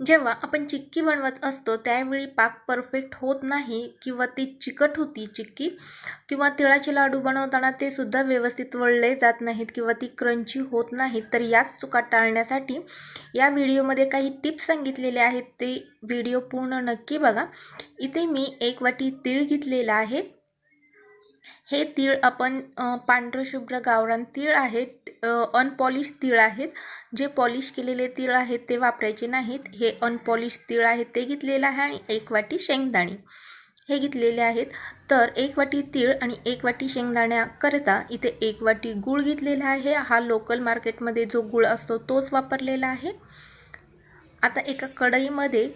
जेव्हा आपण चिक्की बनवत असतो त्यावेळी पाक परफेक्ट होत नाही किंवा ती चिकट होती चिक्की किंवा तिळाचे लाडू बनवताना ते सुद्धा व्यवस्थित वळले जात नाहीत किंवा ती क्रंची होत नाहीत तर याच चुका टाळण्यासाठी या व्हिडिओमध्ये काही टिप्स सांगितलेले आहेत. ते व्हिडिओ पूर्ण नक्की बघा. इथे मी एक वाटी तीळ घेतलेला आहे. हे तीळ आपण पांढरशुभ्र पांढरं शुभ्र गावरान तीळ आहेत अनपॉलिश तीळ आहेत जे पॉलिश केलेले तीळ आहेत ते वापरायचे नाहीत. हे अनपॉलिश तीळ आहेत ते घेतलेलं आहे आणि एक वाटी शेंगदाणे हे घेतलेले आहेत. तर एक वाटी तीळ आणि एक वाटी शेंगदाण्याकरता इथे एक वाटी गूळ घेतलेला आहे. हा लोकल मार्केटमध्ये जो गूळ असतो तोच वापरलेला आहे. आता एका कढईमध्ये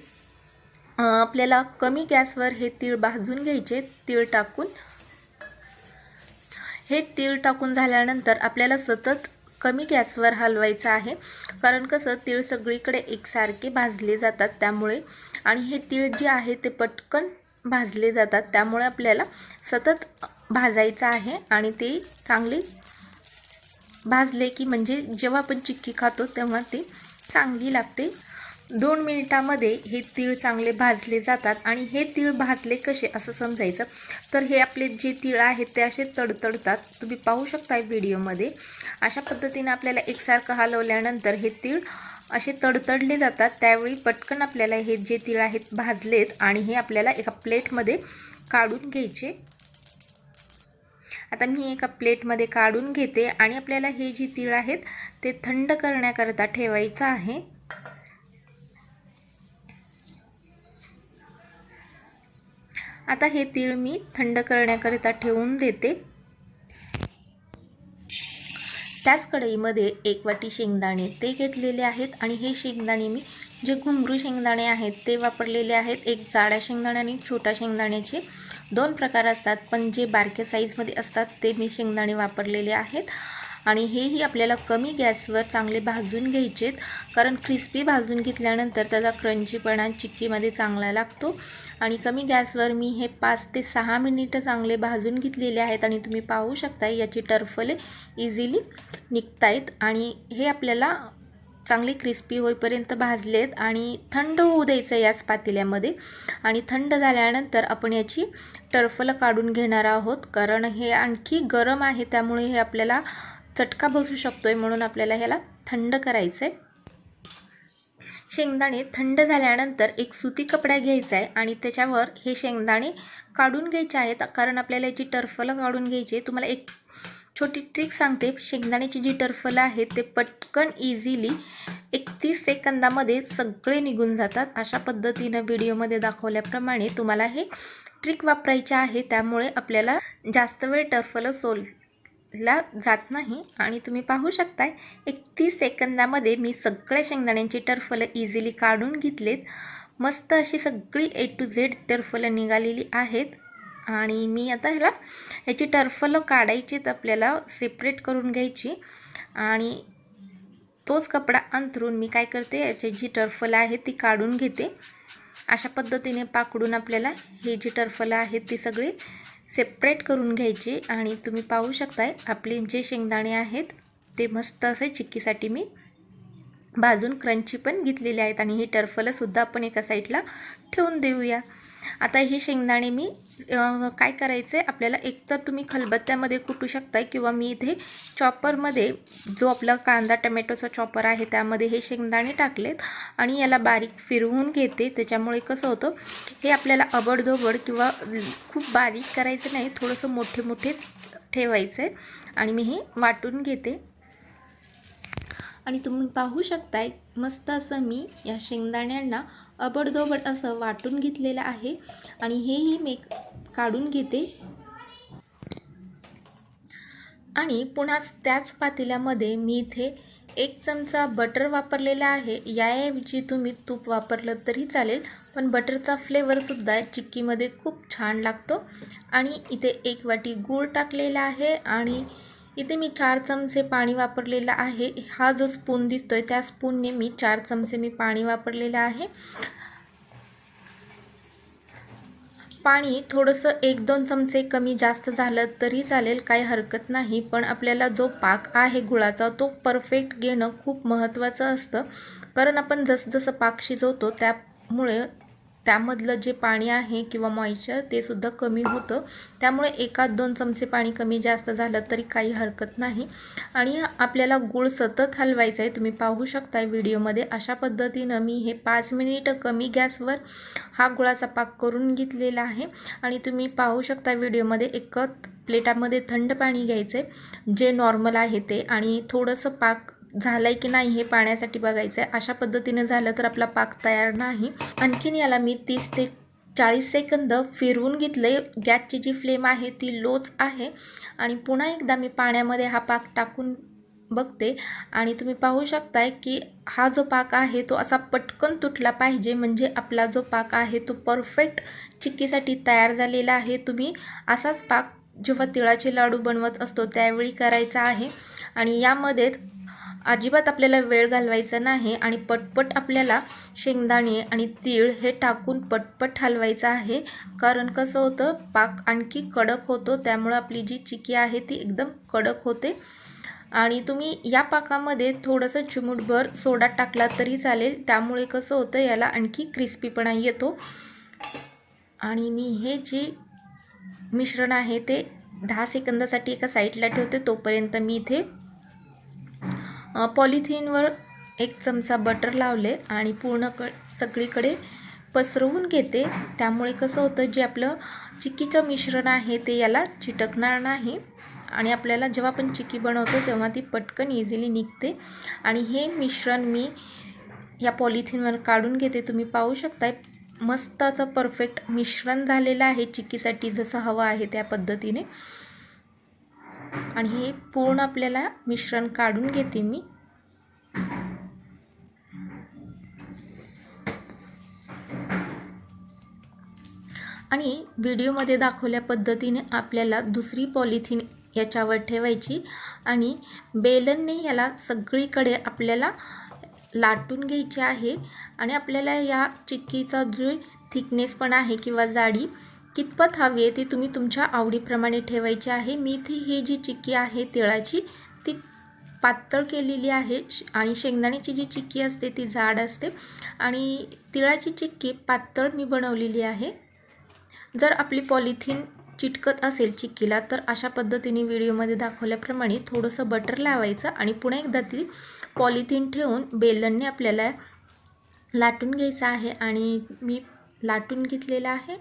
आपल्याला कमी गॅसवर हे तीळ भाजून घ्यायचे. तीळ टाकून हे तीळ टाकून झाल्यानंतर आपल्याला सतत कमी गॅसवर हलवायचं आहे. कारण कसं तीळ सगळीकडे एकसारखे भाजले जातात त्यामुळे. आणि हे तीळ जे आहे ते पटकन भाजले जातात. त्यामुळे आपल्याला सतत भाजायचं आहे आणि ते चांगले भाजले की म्हणजे जेव्हा आपण चिक्की खातो तेव्हा ती चांगली लागते. दोन मिनिटामध्ये हे तीळ चांगले भाजले जातात आणि हे तीळ भाजले कसे असं समजायचं? तर हे आपले जे तीळ आहेत ते असे तडतडतात. तुम्ही पाहू शकता व्हिडिओमध्ये. अशा पद्धतीने आपल्याला एकसारखं हलवल्यानंतर हे तीळ असे तडतडले जातात. त्यावेळी पटकन आपल्याला हे जे तीळ आहेत भाजलेत आणि हे आपल्याला एका प्लेटमध्ये काढून घ्यायचे. आता मी एका प्लेटमध्ये काढून घेते आणि आपल्याला हे जे तीळ आहेत ते थंड करण्याकरता ठेवायचं आहे. आता हे तीळ मी थंड करण्याकरिता ठेवून देते. त्याच कढईमध्ये एक वाटी शेंगदाणे ते घेतलेले आहेत आणि हे शेंगदाणे मी जे घुंगरू शेंगदाणे आहेत ते वापरलेले आहेत. एक जाड्या शेंगदाणे आणि छोट्या शेंगदाण्याचे दोन प्रकार असतात. पण जे बारक्या साईजमध्ये असतात ते मी शेंगदाणे वापरलेले आहेत. आणि हेही आपल्याला कमी गॅसवर चांगले भाजून घ्यायचेत. कारण क्रिस्पी भाजून घेतल्यानंतर त्याचा क्रंचीपणा चिक्कीमध्ये चांगला लागतो. आणि कमी गॅसवर मी हे पाच ते सहा मिनिटं चांगले भाजून घेतलेले आहेत आणि तुम्ही पाहू शकता याची टर्फले इझिली निघतायत. आणि हे आपल्याला चांगले क्रिस्पी होईपर्यंत भाजलेत आणि थंड होऊ द्यायचं याच पातेल्यामध्ये. आणि थंड झाल्यानंतर आपण याची टर्फलं काढून घेणार आहोत. कारण हे आणखी गरम आहे त्यामुळे हे आपल्याला चटका बसू शकतो आहे म्हणून आपल्याला ह्याला थंड करायचं आहे शेंगदाणे थंड झाल्यानंतर एक सुती कपडा घ्यायचा आहे आणि त्याच्यावर हे शेंगदाणे काढून घ्यायचे आहेत. कारण आपल्याला याची टर्फलं काढून घ्यायची आहे. तुम्हाला एक छोटी ट्रिक सांगते. शेंगदाण्याची जी टर्फलं आहेत ते पटकन इझिली एकतीस सेकंदामध्ये सगळे निघून जातात. अशा पद्धतीनं व्हिडिओमध्ये दाखवल्याप्रमाणे तुम्हाला हे ट्रिक वापरायचे आहे. त्यामुळे आपल्याला जास्त वेळ टर्फलं सोल ला जात नाही आणि तुम्ही पाहू शकताय एकतीस सेकंदामध्ये मी सगळ्या शेंगदाण्यांची टर्फलं इझिली काढून घेतलेत. मस्त अशी सगळी ए टू झेड टर्फलं निघालेली आहेत. आणि मी आता ह्याला ह्याची टर्फलं काढायचीत आपल्याला सेपरेट करून घ्यायची. आणि तोच कपडा अंथरून मी काय करते याची जी टर्फलं आहे ती काढून घेते. अशा पद्धतीने पाकडून आपल्याला हे जी टर्फलं आहेत ती सगळी सेपरेट करून घ्यायची आणि तुम्ही पाहू शकताय आपले जे शेंगदाणे आहेत ते मस्त असे चिक्कीसाठी मी भाजून क्रंची पण घेतलेले आहेत आणि ही टर्फलंसुद्धा आपण एका साईडला ठेवून देऊया. आता हे शेंगदाणे मी काय करायचं आहे आपल्याला एकतर तुम्ही खलबत्त्यामध्ये कुटू शकताय किंवा मी इथे चॉपरमध्ये जो आपला कांदा टमॅटोचा चॉपर आहे त्यामध्ये हे शेंगदाणे टाकलेत आणि याला बारीक फिरवून घेते. त्याच्यामुळे कसं होतं हे आपल्याला अबडधोबड किंवा खूप बारीक करायचं नाही थोडंसं मोठे मोठेच ठेवायचं आहे आणि मी हे वाटून घेते. आणि तुम्ही पाहू शकताय मस्त असं मी या शेंगदाण्यांना अबडधोबड असं वाटून घेतलेलं आहे आणि हेही मी काढून घेते. आणि पुन्हा त्याच पातेल्यामध्ये मी इथे एक चमचा बटर वापरलेला आहे. याऐवजी तुम्ही तूप वापरलं तरी चालेल पण बटरचा फ्लेवरसुद्धा चिक्कीमध्ये खूप छान लागतो. आणि इथे एक वाटी गूळ टाकलेला आहे आणि इथे मी चार चमचे पाणी वापरलेलं आहे. हा जो स्पून दिसतोय त्या स्पूनने मी चार चमचे मी पाणी वापरलेलं आहे. पाणी थोडंसं एक दोन चमचे कमी जास्त झालं तरी चालेल काही हरकत नाही. पण आपल्याला जो पाक आहे गुळाचा तो परफेक्ट घेणं खूप महत्त्वाचं असतं. कारण आपण जसजसं पाक शिजवतो त्यामुळे त्यामधलं जे पाणी आहे किंवा मॉइश्चर ते सुद्धा कमी होतं. त्यामुळे एकात दोन चमचे पाणी कमी जास्त झालं तरी काही हरकत नाही. आणि आपल्याला गूळ सतत हलवायचं आहे तुम्ही पाहू शकता व्हिडिओमध्ये. अशा पद्धतीनं मी हे पाच मिनिटं कमी गॅसवर हा गुळाचा पाक करून घेतलेला आहे. आणि तुम्ही पाहू शकता व्हिडिओमध्ये एकच प्लेटामध्ये थंड पाणी घ्यायचं आहे जे नॉर्मल आहे ते. आणि थोडंसं पाक झालं आहे की नाही हे पाण्यासाठी बघायचं आहे अशा पद्धतीनं झालं तर आपला पाक तयार नाही. आणखीन याला मी तीस ते चाळीस सेकंद फिरवून घेतले गॅसची जी फ्लेम आहे ती लोच आहे. आणि पुन्हा एकदा मी पाण्यामध्ये हा पाक टाकून बघते. आणि तुम्ही पाहू शकताय की हा जो पाक आहे तो असा पटकन तुटला पाहिजे. म्हणजे आपला जो पाक आहे तो परफेक्ट चिक्कीसाठी तयार झालेला आहे. तुम्ही असाच पाक जेव्हा तिळाचे लाडू बनवत असतो त्यावेळी करायचा आहे. आणि यामध्येच अजिबात आपल्याला वेळ घालवायचा नाही आणि पटपट आपल्याला शेंगदाणे आणि तीळ हे टाकून पटपट हलवायचं आहे. कारण कसं होतं पाक आणखी कडक होतो त्यामुळं आपली जी चिकी आहे ती एकदम कडक होते. आणि तुम्ही या पाकामध्ये थोडंसं चिमूटभर सोडा टाकला तरी चालेल. त्यामुळे कसं होतं याला आणखी क्रिस्पीपणा येतो. आणि मी हे जे मिश्रण आहे ते दहा सेकंदासाठी एका साईडला ठेवते तोपर्यंत मी इथे पॉलिथिनवर एक चमचा बटर लावले आणि पूर्ण क सगळीकडे पसरवून घेते. त्यामुळे कसं होतं जे आपलं चिक्कीचं मिश्रण आहे ते याला चिटकणार नाही. आणि आपल्याला जेव्हा आपण चिक्की बनवतो तेव्हा ती पटकन इझिली निघते. आणि हे मिश्रण मी या पॉलिथिनवर काढून घेते. तुम्ही पाहू शकताय मस्ताचं परफेक्ट मिश्रण झालेलं आहे चिक्कीसाठी. जसं हवं आहे त्या पद्धतीने. आणि हे पूर्ण आपल्याला मिश्रण काढून घेते मी. आणि व्हिडिओमध्ये दाखवल्या पद्धतीने आपल्याला दुसरी पॉलिथिन याच्यावर ठेवायची आणि बेलनने याला सगळीकडे आपल्याला लाटून घ्यायचे आहे. आणि आपल्याला या चिक्कीचा जो थिकनेस पण आहे किंवा जाडी कितपत हवी आहे ती तुम्ही तुमच्या आवडीप्रमाणे ठेवायची आहे. मी ती ही जी चिक्की आहे तिळाची ती पातळ केलेली आहे आणि शेंगदाण्याची जी चिक्की असते ती जाड असते. आणि तिळाची चिक्की पातळ मी बनवलेली आहे. जर आपली पॉलिथिन चिटकत असेल चिक्कीला तर अशा पद्धतीने व्हिडिओमध्ये दाखवल्याप्रमाणे थोडंसं बटर लावायचं आणि पुन्हा एकदा ती पॉलिथिन ठेवून बेलनने आपल्याला लाटून घ्यायचं आहे. आणि मी लाटून घेतलेलं आहे.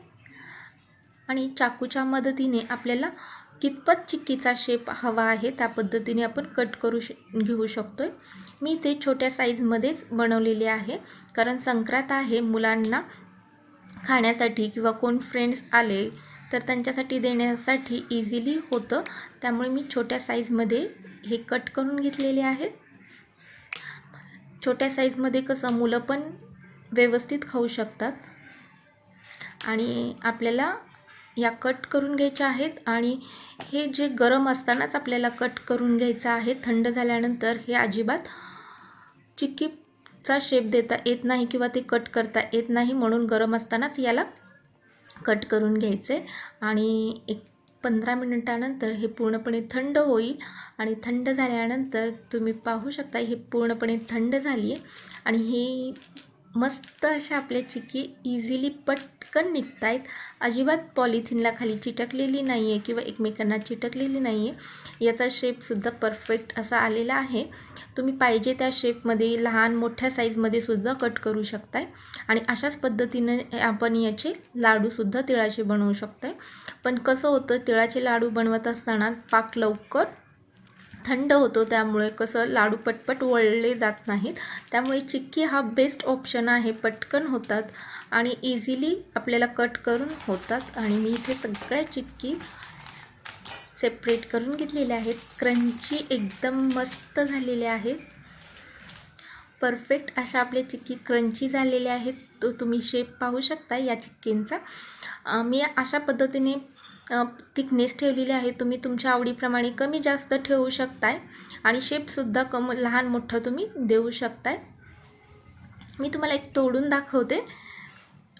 आणि चाकूच्या मदतीने आपल्याला कितपत चिक्कीचा शेप हवा आहे त्या पद्धतीने आपण कट करू श घेऊ शकतो आहे मी ते छोट्या साईजमध्येच बनवलेले आहे. कारण संक्रांत आहे मुलांना खाण्यासाठी किंवा कोण फ्रेंड्स आले तर त्यांच्यासाठी देण्यासाठी इझिली होतं. त्यामुळे मी छोट्या साईजमध्ये हे कट करून घेतलेले आहेत छोट्या साईजमध्ये कसं मुलं पण व्यवस्थित खाऊ शकतात. आणि आपल्याला या कट करून घ्यायच्या आहेत आणि हे जे गरम असतानाच आपल्याला कट करून घ्यायचं आहे थंड झाल्यानंतर हे अजिबात चिक्कीचा शेप देता येत नाही किंवा ते कट करता येत नाही म्हणून गरम असतानाच याला कट करून घ्यायचे आणि एक पंधरा मिनिटानंतर हे पूर्णपणे थंड होईल आणि थंड झाल्यानंतर तुम्ही पाहू शकता हे पूर्णपणे थंड झाली आहे आणि ही मस्त अशा आपल्या चिक्की इझिली पटकन निघत आहेत अजिबात पॉलिथिनला खाली चिटकलेली नाही आहे किंवा एकमेकांना चिटकलेली नाही आहे याचा शेपसुद्धा परफेक्ट असा आलेला आहे. तुम्ही पाहिजे त्या शेपमध्ये लहान मोठ्या साईजमध्ये सुद्धा कट करू शकताय. आणि अशाच पद्धतीने आपण याचे लाडूसुद्धा तिळाचे बनवू शकताय. पण कसं होतं तिळाचे लाडू बनवत असताना पाक लवकर थंड होतो त्यामुळे कसं लाडू पटपट वळले जात नाहीत. त्यामुळे चिक्की हा बेस्ट ऑप्शन आहे. पटकन होतात आणि इझिली आपल्याला कट करून होतात. आणि मी इथे सगळ्या चिक्की सेपरेट करून घेतलेल्या आहेत. क्रंची एकदम मस्त झालेल्या आहेत. परफेक्ट अशा आपल्या चिक्की क्रंची झालेल्या आहेत. तो तुम्ही शेप पाहू शकता या चिक्कींचा. मी अशा पद्धतीने थिकनेस ठेवलेली आहे. तुम्ही तुमच्या आवडीप्रमाणे कमी जास्त ठेवू शकताय. आणि शेपसुद्धा कम लहान मोठं तुम्ही देऊ शकताय. मी तुम्हाला एक तोडून दाखवते.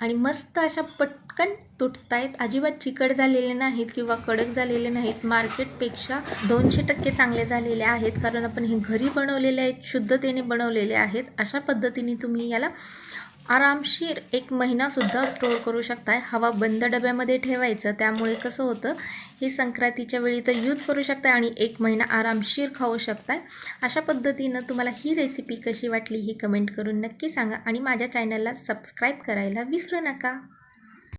आणि मस्त अशा पटकन तुटतायत. अजिबात चिकट झालेले नाहीत किंवा कडक झालेले नाहीत. मार्केटपेक्षा दोनशे टक्के चांगले झालेले आहेत. कारण आपण हे घरी बनवलेले आहेत शुद्धतेने बनवलेले आहेत. अशा पद्धतीने तुम्ही याला आरामशीर एक महिनासुद्धा स्टोअर करू शकताय. हवा बंद डब्यामध्ये ठेवायचं त्यामुळे कसं होतं हे संक्रांतीच्या वेळी तर यूज करू शकताय आणि एक महिना आरामशीर खाऊ शकताय. अशा पद्धतीनं तुम्हाला ही रेसिपी कशी वाटली ही कमेंट करून नक्की सांगा आणि माझ्या चॅनलला सबस्क्राईब करायला विसरू नका.